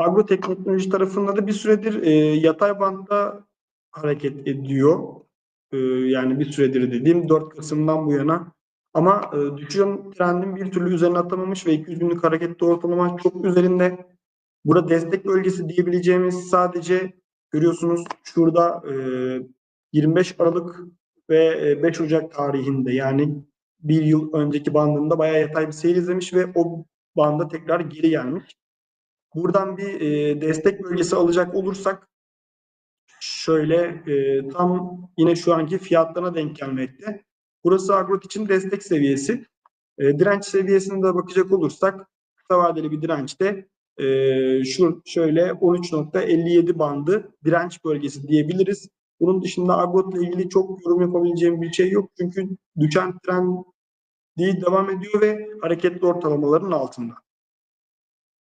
Agroteknoloji tarafında da bir süredir e, yatay bantta hareket ediyor. E, yani bir süredir dediğim 4 Kasım'dan bu yana. Ama e, düşen trendin bir türlü üzerine atamamış ve 200 günlük hareketli ortalama çok üzerinde. Burada destek bölgesi diyebileceğimiz sadece görüyorsunuz şurada e, 25 Aralık ve e, 5 Ocak tarihinde yani bir yıl önceki bandında bayağı yatay bir seyir izlemiş ve o banda tekrar geri gelmiş. Buradan bir e, destek bölgesi alacak olursak şöyle e, tam yine şu anki fiyatlarına denk gelmekte. Burası Agrot için destek seviyesi. E, direnç seviyesine de bakacak olursak kısa vadeli bir dirençte e, şu şöyle 13.57 bandı direnç bölgesi diyebiliriz. Bunun dışında Agrot'la ilgili çok yorum yapabileceğim bir şey yok. Çünkü düşen trend değil devam ediyor ve hareketli ortalamaların altında.